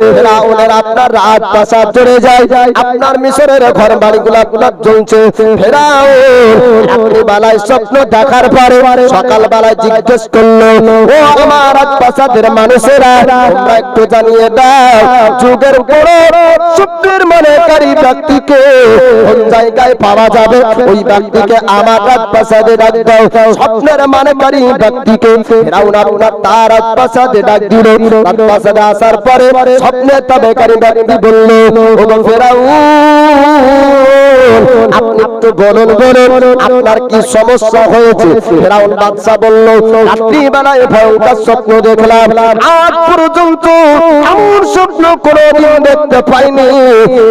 ফেরাউনের আপনার রাত পাশা চলে যায়। আপনার মিশরের ঘর বাড়িগুলো আপনার জ্বলছে। ফেরাউন আপনি বেলায় স্বপ্ন দেখার পরে সকাল বেলায় জিজ্ঞেস করল, ও আমার রাত পাশাদের মানুষেরা, তোমরা একটু জানিয়ে দাও, যুগের বড় স্বপ্নের মনেকারী ব্যক্তিকে কোন জায়গায় পাওয়া যাবে? ওই ব্যক্তিকে আমার রাত পাশাদে ডাক দাও। স্বপ্নের মনেকারী ব্যক্তিকে ফেরাউন আপনার তার রাত পাশাদে ডাক দিল। রাত পাশাদে আসার পরে স্বপ্নের তাবেকারী ব্যক্তি বলল? ও ফেরাউন একটু বলুন বলুন আপনার কি সমস্যা হয়েছে? ফেরাউন বাদশা বলল রাত্রি বেলায় ভয়ঙ্কর স্বপ্ন দেখলাম। আজ পর্যন্ত এমন স্বপ্ন কোনোদিন দেখতে পাইনি।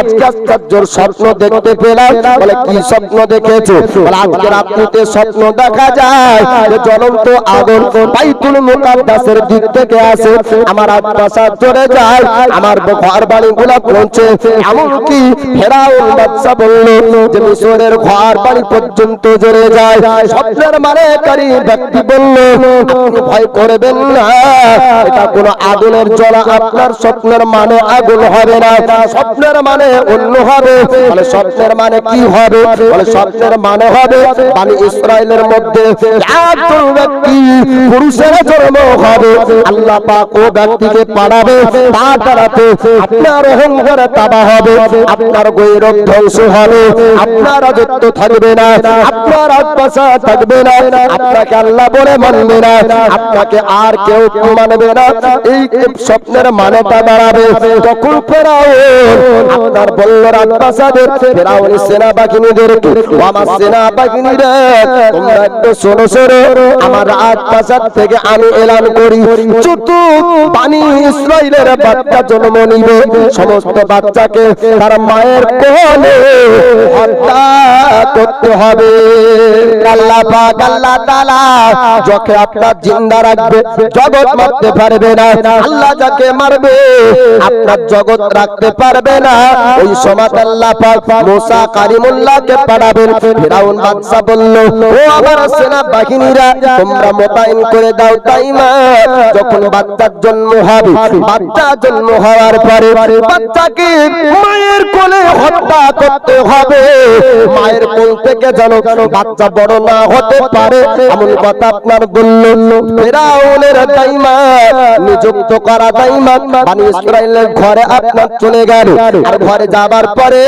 আজকে আশ্চর্যর স্বপ্ন দেখতে পেলাম। বলে, কি স্বপ্ন দেখেছ? বলে আজকে রাত্রিতে স্বপ্ন দেখা যায় যে জ্বলন্ত আগুন বাইতুল মুকাদ্দাসের দিক থেকে আসে। আমার আত্মাশা চলে যায়, আমার ঘর বাড়ি গুলা পৌঁছে এমনকি ফেরাউন বাদশা বলল, যে মিশরের ঘর বাড়ি পর্যন্ত জড়ে যায়। স্বপ্নের মানে কারি ব্যক্তি বলল ভয় করবেন না। এটা কোনো আগুনের জ্বলা, আপনার স্বপ্নের মানে আগুন হবে না। স্বপ্নের মানে অন্য হবে। বলে স্বপ্নের মানে কি হবে? বলে স্বপ্নের মানে হবে মানে ইসরায়েলের মধ্যে একজন ব্যক্তি, পুরুষের জন্ম হবে। আল্লাহ পাক ও ব্যক্তিকে পাঠাবে, তা দ্বারাতে আপনার অহংকার তাবা হবে। আপনার গৈরব ধ্বংস হবে। আপনার রাজত্ব থাকবে না, আপনার আত্মাশা থাকবে না, আপনাকে আল্লাহ বলে মানবে না, আপনাকে আর কেউ মানবে না, এই স্বপ্নের মানেটা দাঁড়াবে তখন ফেরাও আপনার বলল রাজপ্রাসাদের ফেরাউন সেনাবাহিনীদেরকে আমার সেনাবাহিনীরা, তোমরা একটু শোনো শোনো, আমার রাজপ্রাসাদ থেকে আমি এলান করি। চতুর্থ পানি ইসরায়েলের বাচ্চা জন্ম নিবে, সমস্ত বাচ্চাকে তার মায়ের কোলে হত্যা করতে হবে। যাকে আপনার জিন্দা রাখবে, জগৎ মারতে পারবে না। আল্লাহ যাকে মারবে, আপনার জগৎ রাখতে পারবে না। ওই সমাজ আল্লাহ কারিমুল্লাহকে পাঠাবেন। বাদশা ও আমার সেনা বাহিনীরা, তোমরা মোতায়েন করে দাও তাইমা। যখন বাচ্চার জন্ম হবে, বাচ্চা জন্ম হওয়ার পরে বাচ্চাকে মায়ের কোলে হত্যা করতে হবে। মায়ের কোল থেকে যেন বাচ্চা বড় না হতে পারে, এমন কথা আপনার বললেন ফেরাউনের দাইমা, নিযুক্ত করা দাইমা, বানি ইসরায়েলের ঘরে আপনার চলে গেল। আর ঘরে যাবার পরে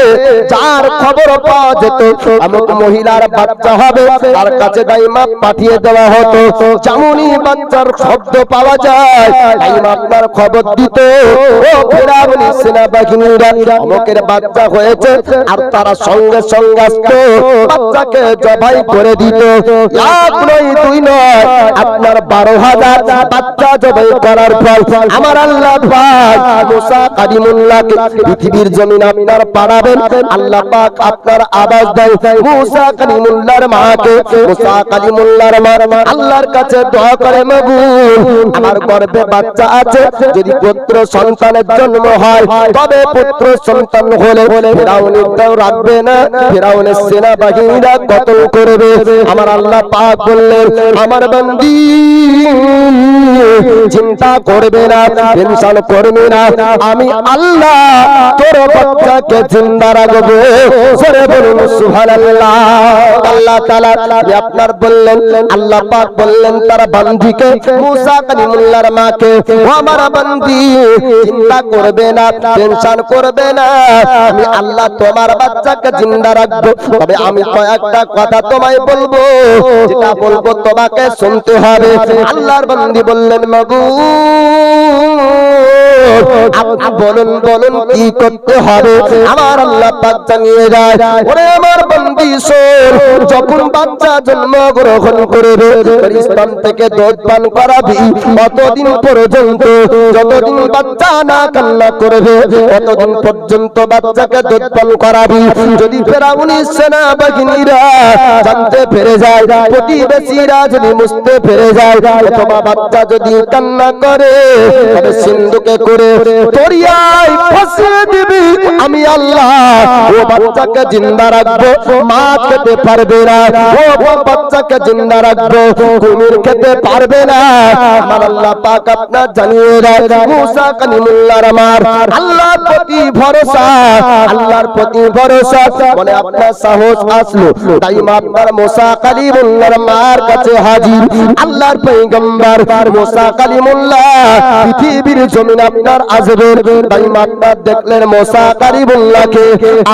যার খবর পাওয়া যেত, এমন মহিলার বাচ্চা হবে, তার কাছে দাইমা পাঠিয়ে দেওয়া হতো। যেমনই বাচ্চার শব্দ পাওয়া যায়, দাইমা আপনার খবর দিত, ও ফেরাউন, সেনাবাহিনীরা, অমুকের বাচ্চা হয়েছে, আর তারা সঙ্গে সঙ্গে বাচ্চাকে জবাই করে দিত। নয় আপনার বারো হাজার বাচ্চা জবাই করার পর আমার আল্লাহ মুসা কালিমুল্লাহকে পৃথিবীর জমিন আপনার পাঠাবেন আল্লাহ পাক আপনার দেয় মুসা মাকে, মুসা মা, আল্লাহর কাছে দোয়া করে আমার বাচ্চা আছে। যদি পুত্র সন্তানের জন্ম হয়, তবে পুত্র সন্তান হলে ফেরাউনের রাখবে না। ফেরাউনের সেনা বাহিনীরা কতল করবে? আমার আল্লাহ পাক বললেন, আমার বন্দি চিন্তা করবে না, টেনশন করবে না। আমি আল্লাহ তোর বাচ্চাকে জিন্দা রাখব। সরে বলুন, সুবহানাল্লাহ। আল্লাহ তাআলা আপনার বললেন, আল্লাহ পাক বললেন, তার বান্দিকে মুসা কালিমুল্লাহর মাকে, ও আমার বান্দি, চিন্তা করবে না, টেনশন করবে না। আমি আল্লাহ তোমার বাচ্চাকে জিন্দা রাখব। তবে আমি কয়েকটা কথা তোমায় বলব, যেটা বলব তোমাকে শুনতে হবে। আল্লাহর বান্দি বললেন, মাগু আপনি বলুন বলুন, কি করতে হবে? আমার আল্লাহ পাক জানিয়ে যায় ওরে আমার বন্দি শোন যখন বাচ্চা জন্ম করবে স্তন থেকে দুধ পান করাবি কতদিন পর্যন্ত, যতদিন বাচ্চা না কান্না করবে ততদিন পর্যন্ত বাচ্চাকে দুধ করাবি। যদি ফেরাউনি সেনা বাহিনীরা জানতে পেরে যায়, প্রতিবেশীরা যদি মুছতে পেরে যায়, অথবা বাচ্চা যদি কান্না করে, তবে সিন্ধুকে করে দরিয়ায় ফাঁসিয়ে দিবি। আমি আল্লাহ, ও বাচ্চাকে জিন্দা রাখব, মা খেতে পারবে না, ও বাচ্চাকে জিন্দা রাখব, কুমির খেতে পারবে না। আমার আল্লাহ পাক আপনার জানিয়ে দেয়, মুসা কালিমুল্লাহর আমার, আল্লাহর প্রতি ভরসা, আল্লাহর প্রতি ভরসা। বলে, আপনার সাহস আসলো। তাই আপনার মুসা কালিমুল্লাহর মার কাছে হাজির। আল্লাহর পয়গম্বর মুসা কালিমুল্লাহ, পৃথিবীর জমিন আপনার আসবে তাই মা আপনার দেখলেন মুসা কালিমুল্লাহকে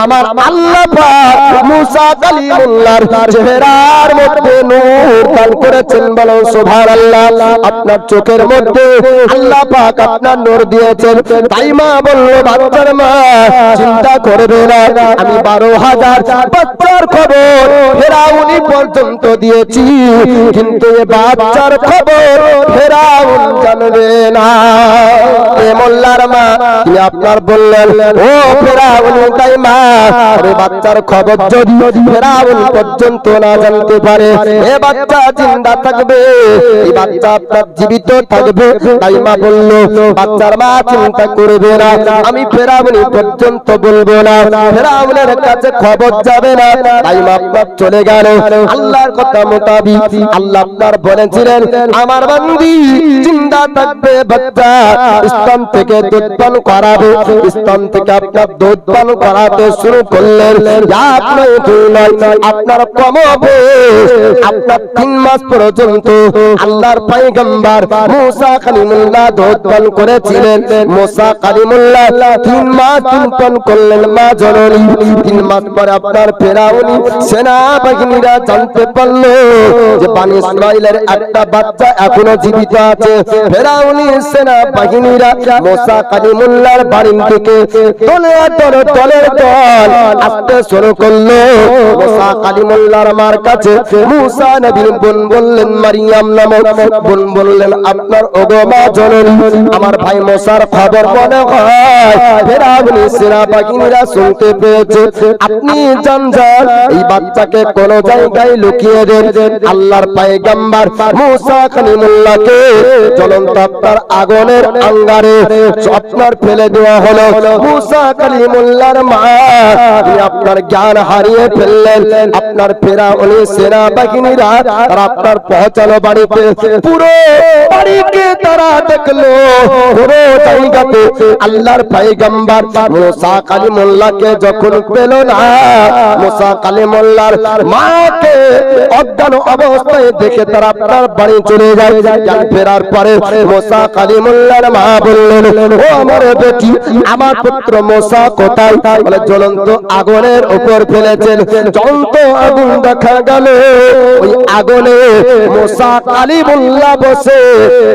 আমার আল্লাহ পাক মুসা কালিমুল্লাহর চেহারার মধ্যে নূর দান করেছেন বলো, সুবহানাল্লাহ। আপনার চোখের মধ্যে আল্লাহ পাক আপনার নূর দিয়েছেন। তাই মা বলল, বাচ্চার মা, চিন্তা করবে না, আমি বারো হাজার বাচ্চার খবর ফেরাউনি পর্যন্ত দিয়েছি। কিন্তু এ বাচ্চার খবর ফেরাউন জানবে না। মোল্লার মা, তিনি আপনার বললেন, ও ফেরাউন তাই মা আরে বাচ্চার খবর যদি ফেরাউন পর্যন্ত না জানতে পারে, এ বাচ্চা জিন্দা থাকবে, এই বাচ্চা আপনার জীবিত থাকবে। তাই মা বলল, বাচ্চার মা চিন্তা করবে না, আমি ফেরাউনি পর্যন্ত বলব না, ফেরাউনের কাছে খবর যাবে না। তাই মা আপনার চলে গেল। আল্লাহর কথা মোতাবিক, আল্লাহ আপনার বলেছিলেন, আমার বান্দি, জিন্দা থাকবে বাচ্চা স্তন থেকে দুধ পান করাবে স্তন থেকে আপনার দুধ পান করাতে শুরু করলেন। এক দুই আপনার কমবে আপনার তিন মাস পর্যন্ত আল্লাহর পয়গম্বর মুসা কালিমুল্লাহ দুধ পান করেছিলেন। মুসা কালিমুল্লাহ তিন মাস দুধ পান করলেন মা জননী। তিন মাস পরে আপনার ফেরাউনি সেনা বাহিনীরা জানতে পারল যে বানি ইসমাইলের একটা বাচ্চা এখনও জীবিত আছে। ফেরাউনি সেনা বাহিনীরা মোসা কালিমুল্লাহর বাড়ির দলে দলের দল আসতে শুরু করল। মোসা কালিমুল্লাহর মার কাছে মুসা নবীর বোন বললেন, মারিয়াম নামক বোন বললেন, আপনার আমার ভাই মোসার খবর মনে হয় ফেরাউনি শুনতে পেয়েছে। আপনি যান যান, এই বাচ্চাকে কোন জায়গায় লুকিয়ে দেন। আল্লাহর পায়গাম্বার মুসা কালিমুল্লাহকে জ্বলন্ত আপনার আগুনের আঙ্গারে আপনার ফেলে দেওয়া হলো মুসা কালিমুল্লাহর মা তিনি আপনার জ্ঞান হারিয়ে ফেললেন আপনার ফেরাউনি সেনা বাহিনীরা তারা আপনার পৌঁছালো বাড়িতে পুরো বাড়িকে তারা দেখল। পুরো জায়গাতে আল্লাহর পায়গাম্বার মুসা কালিমুল্লাহকে যখন পেল না, মুসা কালিমুল্লাহর মাকে অজ্ঞান অবস্থায় দেখে তারা আপনার বাড়ি চলে যায়। ফেরার পরে মুসা কালিমুল্লাহর মা বললেন, ও আমার বেটি, আমার পুত্র মুসা কোথায়? বলে, জ্বলন্ত আগুনের উপর ফেলেছেন। জ্বলন্ত আগুন দেখা গেল। ওই আগুনে মুসা কালিমুল্লাহ বসে,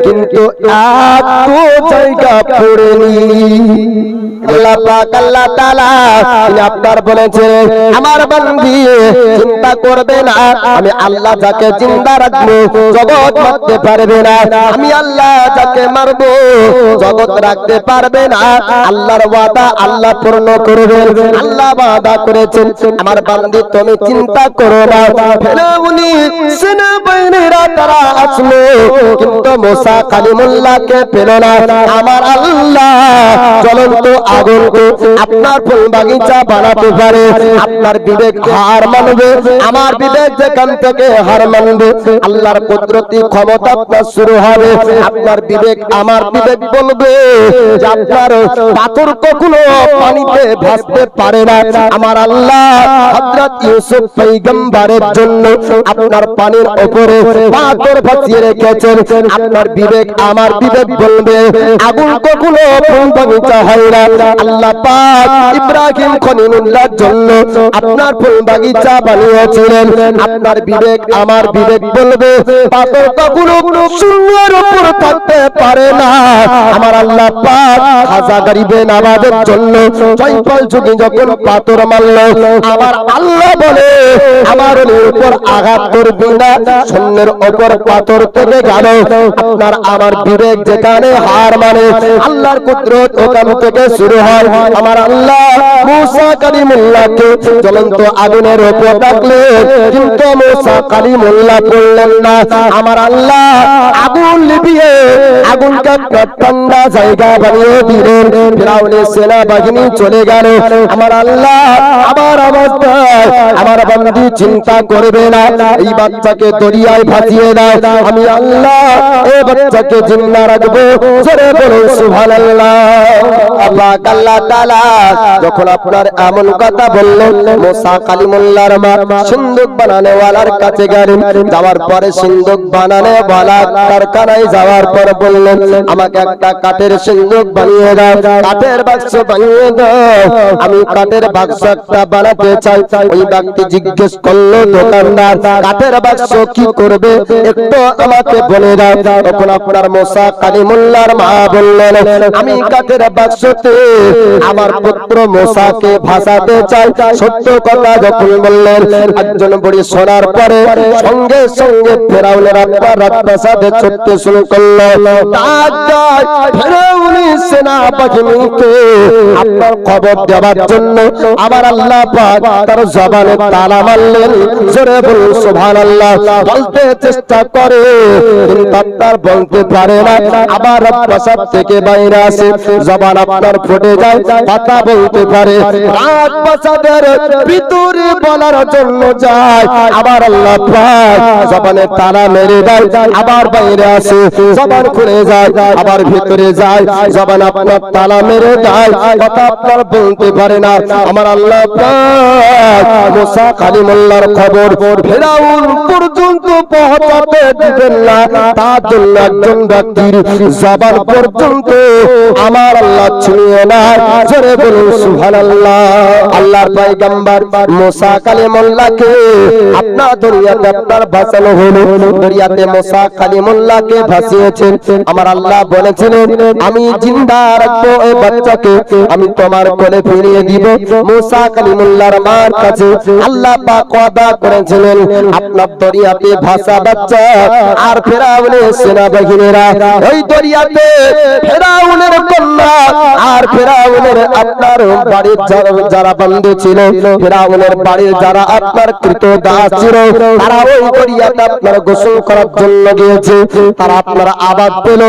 কিন্তু এত জায়গা পড়েনি। আল্লাহ পাক আপনার বলেছেন, আমার বান্দি চিন্তা করবে না, আমি আল্লাহ যাকে জিন্দা রাখব, জগৎ মারতে পারবে না, আমি আল্লাহ যাকে মারবো, জগৎ রাখতে পারবে না, আল্লাহর ওয়াদা আল্লাহ পূর্ণ করবে আল্লাহ ওয়াদা করেছেন, আমার বান্দি তুমি চিন্তা করো না। ফেরাউনি সেনাবাহিনীরা তারা আসলো, কিন্তু মুসা কালিমুল্লাহকে পেল না। আমার আল্লাহ জ্বলন্ত আগুনকে আপনার ফুল বাগিচা বানাতে পারে। আপনার বিবেক হার মানবে। আমার বিবেক যেখান থেকে হার মানবে, আল্লাহর কুদরতি ক্ষমতা আপনার শুরু হবে। আপনার বিবেক আমার বিবেক বলবে আপনার পাথর কখনো পানিতে ভাসতে পারে না। আমার আল্লাহ হযরত ইউসুফ পয়গম্বরের জন্য আপনার পানির উপরে পাথর ভাসিয়ে রেখেছেন। আপনার বিবেক আমার বিবেক বলবে। আগুন কখনো ফুল বাগিচা হয় না। আল্লাহ পাক ইব্রাহিম খলিলুল্লাহর জন্য আপনার ফুল বাগিচা বানিয়েছিলেন। আপনার বিবেক আমার বিবেক বলবে। পাথর কখনো শূন্যের উপর থাকতে পারে না। আমার আল্লাহ পাক খাজা গরিবে নামাজের জন্য জয়পাল যুগে যখন পাথর মারলো, আমার আল্লাহ বলে, আমার উপর আঘাত করবি না, শূন্যের উপর পাথর থেকে গেল আপনার আমার বিবেক যেখানে হার মানে আল্লাহর কুদরত ওখান থেকে থেকে শুরু হয়। আমার আল্লাহ মুসা কালিমুল্লাহকে জ্বলন্ত আগুনের উপর রাখলেন কিন্তু মুসা কালিমুল্লাহ পড়লেন না, আমার আল্লাহ আগুন লিপিয়ে আগুনকে ঠান্ডা জায়গা বানিয়ে দিলেন। ফিরাউনের সেনা বাহিনী চলে গেল। আমার আল্লাহ আমার অবস্থায় আমার বন্ধু চিন্তা করবে না, এই বাচ্চাকে দরিয়ায় ভাসিয়ে দাও। আমি আল্লাহ এই বাচ্চাকে জিন্দা রাখব। জোরে বলুন আল্লাহ আল্লাহ তাআলা যখন আপনার এমন কথা বললেন মা বানানে ওয়ালার কাছে গেলেন। যাওয়ার পরে বানানে কারখানায় যাওয়ার পর বললেন, আমাকে একটা কাঠের সিন্দুক বানিয়ে দাও, কাঠের বাক্স বানিয়ে দাও। আমি কাঠের বাক্স একটা বানাতে চাই। ওই ব্যক্তি জিজ্ঞেস করল, দোকানদার, কাঠের বাক্স কি করবে? একটু আমাকে বলে দাও। তখন আপনার মোসা কালিমুল্লাহর মা বললেন, আমি কাঠের বাক্সতে আমার পুত্র মোসাকে ভাসাতে চাই। সত্য কথা যখন বললেন, একজন বুড়ি শোনার পরে সঙ্গে সঙ্গে ফেরাউনের আপনার রাজপ্রাসাদে ছুটতে শুরু করল খবর দেওয়ার জন্য আবার চেষ্টা করে থেকে বাইরে জবান আপনার ফুটে যায় কথা বলতে পারে। রাত প্রাসাদের ভিতরে বলার জন্য যায় আবার আল্লাহ পাক জবানে তালা মেরে দেয়। আবার বাইরে আসে জবান খুলে যায় আবার ভিতরে যায়। জবান আপনার তালা মেরে দেয়। কথা আপনার বলতে পারে না। আমার আল্লাহ পাক মুসা কালিমুল্লাহর খবর ফেরাউন পর্যন্ত পৌঁছাতে দিবেন না। তার জন্য একজন ব্যক্তির জবান পর্যন্ত আমার আল্লাহ ছুঁয়ে না জোরে বলুন, সুবহানাল্লাহ। আল্লাহর পয়গম্বর মুসা কালিমুল্লাহকে, আপনার আমার আল্লাহ বলেছিলেন, আমি জিন্দা রাখব এই বাচ্চাকে, আমি তোমার কোলে ফিরিয়ে দিব। মার কাছে আল্লাহ করেছিলেন, আপনার দরিয়াতে বাচ্চা আর সেনাবাহিনীরা, ওই দরিয়াতে ফেরাউনের কন্যা আর ফেরাউনের আপনার বাড়ির যারা- বন্ধু ছিল, ফেরাউনের বাড়ির যারা আপনার কৃত দাস ছিল, তারা ওই দরিয়াতে আপনার গোসল করার জন্য গিয়েছে। তারা আপনার আবাদ পেল।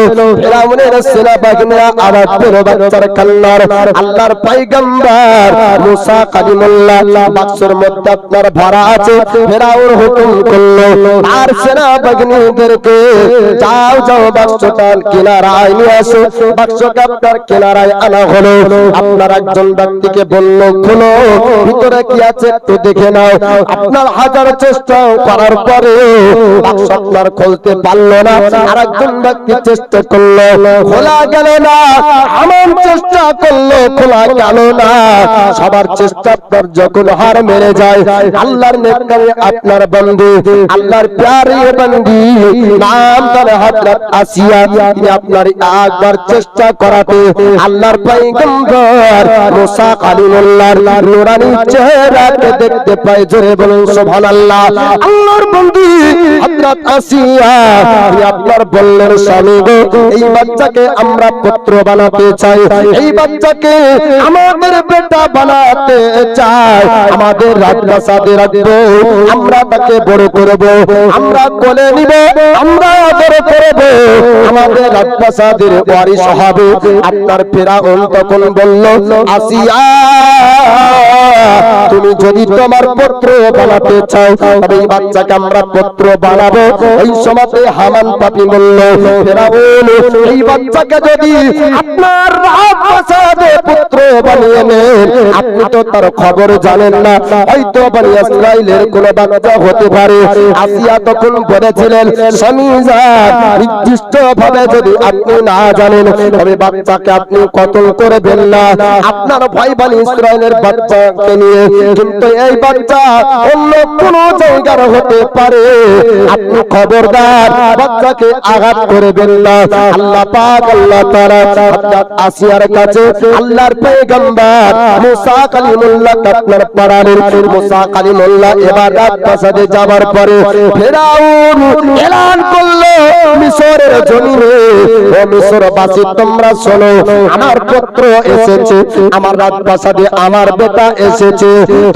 ফেরাউনের সেনাবাহিনীরা আবাদ পেল বাচ্চার কান্নার। আল্লাহর পাইগাম্বার মুসা কালিমুল্লাহ বাক্সের মধ্যে আপনার ভরা আছে। ফেরাউন হুকুম করল, আর সেনা বাহিনীদেরকে যাও যাও বাক্সটা কিনারায় নিয়ে আসো। বাক্সটা আপনার কিনারায় আনা আপনার একজন ব্যক্তিকে ভিতরে কি আছে একটু দেখে নাও। আপনার হাজার চেষ্টা করার পরে আপনার খুলতে পারল না। আর একজন ব্যক্তি চেষ্টা করল, খোলা গেল না, এমন চেষ্টা করল, খোলা গেল না। সবার চেষ্টা যখন হার মেরে যায়, আল্লাহর আপনার বন্ধু, আল্লাহর প্যারে বন্ধি, নাম তার আসিয়া আপনার একবার চেষ্টা করাতে আল্লাহর পয়গম্বর মুসা কালিমুল্লাহর নূরানি চেহারাকে দেখতে পায় জোরে বলুন, সুবহানাল্লাহ। আল্লাহর হযরত আসিয়া আপনার বললেন, স্বামী গো, এই বাচ্চাকে আমরা পুত্র বানাতে চাই। এই বাচ্চাকে আমাদের বেটা বানাতে চাই। আমাদের রাজপ্রাসাদে রাখব, আমরা তাকে বড় করব, আমরা কোলে নিব, আমরা বড় করব। আমাদের রাজপ্রাসাদের ওয়ারিশ হবে, আপনার ফেরাউন তখন বলল আসিয়া তুমি যদি তোমার পুত্র বানাতে চাও, তবে এই বাচ্চাকে আমরা পুত্র বানাবো। এই সমাজে হামান পাপি বলল ফেরাউন, এই বাচ্চাকে যদি আপনার রাজপ্রাসাদে পুত্র বানিয়ে নেন, আপনি তো তার খবর জানেন না। হয়তো বনি ইসরাইলের কোন বাচ্চা হতে পারে। আসিয়া তখন বলেছিলেন, স্বামী যান নির্দিষ্ট ভাবে যদি আপনি না জানেন, তবে বাচ্চাকে আপনি কতল করবেন না। আপনার ভাই বনি ইসরাইলের বাচ্চাকে নিয়ে কিন্তু এই বাচ্চা অন্য কোন জায়গার হতে পারে। আপনি খবরদার, বাচ্চাকে আঘাত করবেন না। আল্লাহ পাক, আল্লাহ তাআলা হযরত আসিয়ার কাছে আল্লাহর পয়গম্বর মুসা কালিমুল্লাহ আপনার পাড়ালেন মুসা কালিমুল্লাহ এবার রাত প্রাসাদে যাবার পরে ফেরাউন এলান করল মিশরের জমিনে। ও মিশরবাসী তোমরা শোনো, আমার পুত্র এসেছে, আমার রাত প্রাসাদে আমার বেটা এসেছে।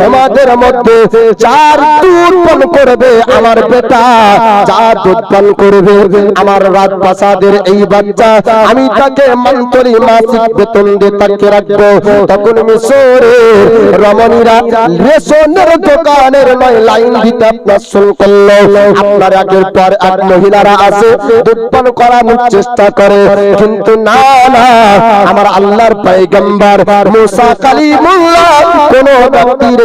তোমাদের মধ্যে যার দুধ পান করবে আমার বেটা, যা দুধ পান করবে আমার রাত প্রাসাদের এই বাচ্চা, আমি তাকে মন্ত্রী মাসিক বেতন দিয়ে তাকে রাখব। তখন মিশরে রমণীরা রেশনের দোকানের নয়, লাইন দিতে আপনার শুরু করল। আপনার আগের পর এক মহিলারা আসে, দুধ পান করানোর চেষ্টা করে। কিন্তু না না, আমার আল্লাহর পয়গম্বর মুসা কালিমুল্লাহ কোন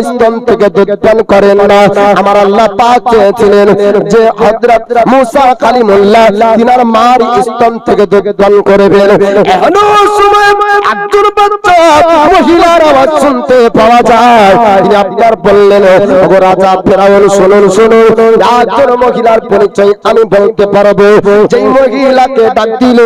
স্তন থেকে দুধদান করেন না। আমার আল্লাহ পাক চেয়েছিলেন যে হযরত মুসা কালিমুল্লাহ তিনার মার স্তন থেকে দুধদান করবেন। এখনও সময় একজন বাচ্চা মহিলার আওয়াজ শুনতে পাওয়া যায়। তিনি আপনার বললেন ওগো রাজা ফেরাউন শুনুন শুনুন। একজন মহিলার পরিচয় আমি বলতে পারব। যেই মহিলাকে ডাক দিলে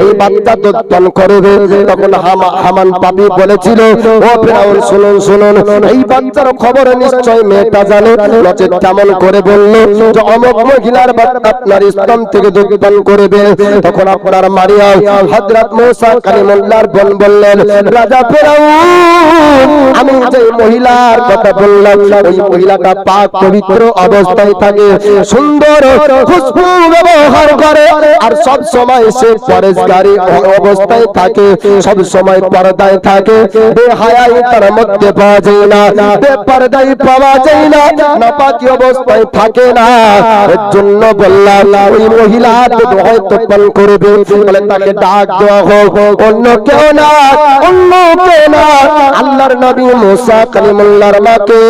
এই বাচ্চা দুধ করবে। তখন হামা- হামান পাপি বলেছিল ও ফেরাউন শুনুন শুনুন। এই বাচ্চার খবর নিশ্চয় মেয়েটা জানে। নচেত কেমন করে বলল যে অমক মহিলার বাচ্চা আপনার স্তন থেকে দুধ পান করবে। তখন আপনার মারিয়া হযরত মুসা কালিমুল্লাহর বোন বললেন রাজা ফেরাউন আমি যে মহিলার কথা বললাম ওই মহিলাটা পাক পবিত্র অবস্থায় থাকে সুন্দর খুশবু ব্যবহার করে আর সব সময় সে পরেশগারি অবস্থায় থাকে সব সময় পর্দায় থাকে বেহায়াই তার মধ্যে পাওয়া যায় না। বেপরদাই পাওয়া যায় না। অবস্থায় থাকে না। এর জন্য বললাম, ওই মহিলা হয়তো পান করবে। বলে তাকে ডাক দেওয়া হোক। অন্য কেউ না, অন্য কেউ না। আল্লাহর নবী মুসা কালিমুল্লাহর মাকে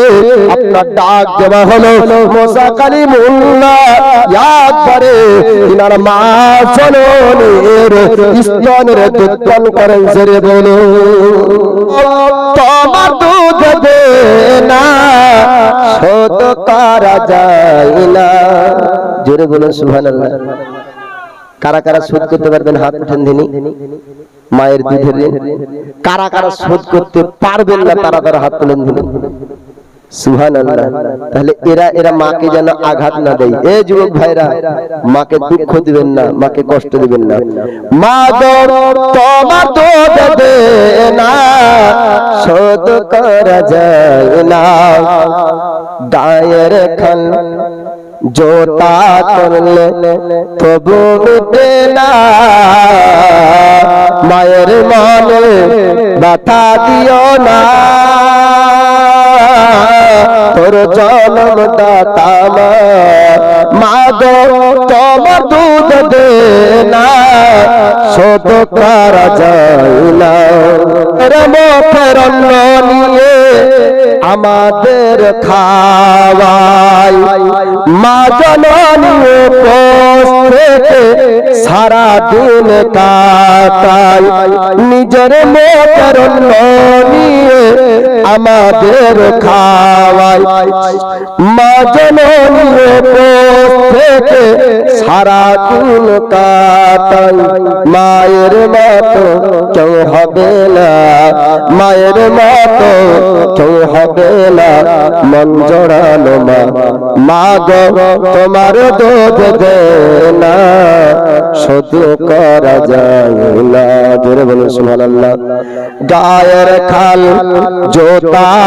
আপনার ডাক দেওয়া হলো। মুসা কালিমুল্লাহ মা করেন, জেরে বলো তোমার দুধ দে না, শোধ করা যায় না। জোরে বলুন, সুবহানাল্লাহ। কারা কারা শোধ করতে পারবেন হাত উঠেন দিনই মায়ের দুধের কারা কারা শোধ করতে পারবেন না, তারা তারা হাত তুলেন দিন এরা যেন আঘাত না ভাইরা কষ্ট দিবেন না। মা গো তো দেবে না করা যায় না। গায়ের খান জোতা করলে তবু মিটে না। মায়ের মনে ব্যথা দিও না। তোর জন্ম দাতা মা তোমার দুধ দে না শোধ করা যায় না মুখের অন্ন নিয়ে আমাদের খাওয়াই। মা সারা দিন কাটাই। নিজের মোটর নিয়ে আমাদের খাওয়াই। মা জননী থেকে সারা দিন কাটাই। মায়ের মতো কেউ হবে না, মায়ের মতো কেউ হবে না। মন জড়ানো মা মা গো, তোমার দুধ দে না, শুধু করা যায় না। জোরে বলুন, সুবহানাল্লাহ। গায়ের খাল, জোতা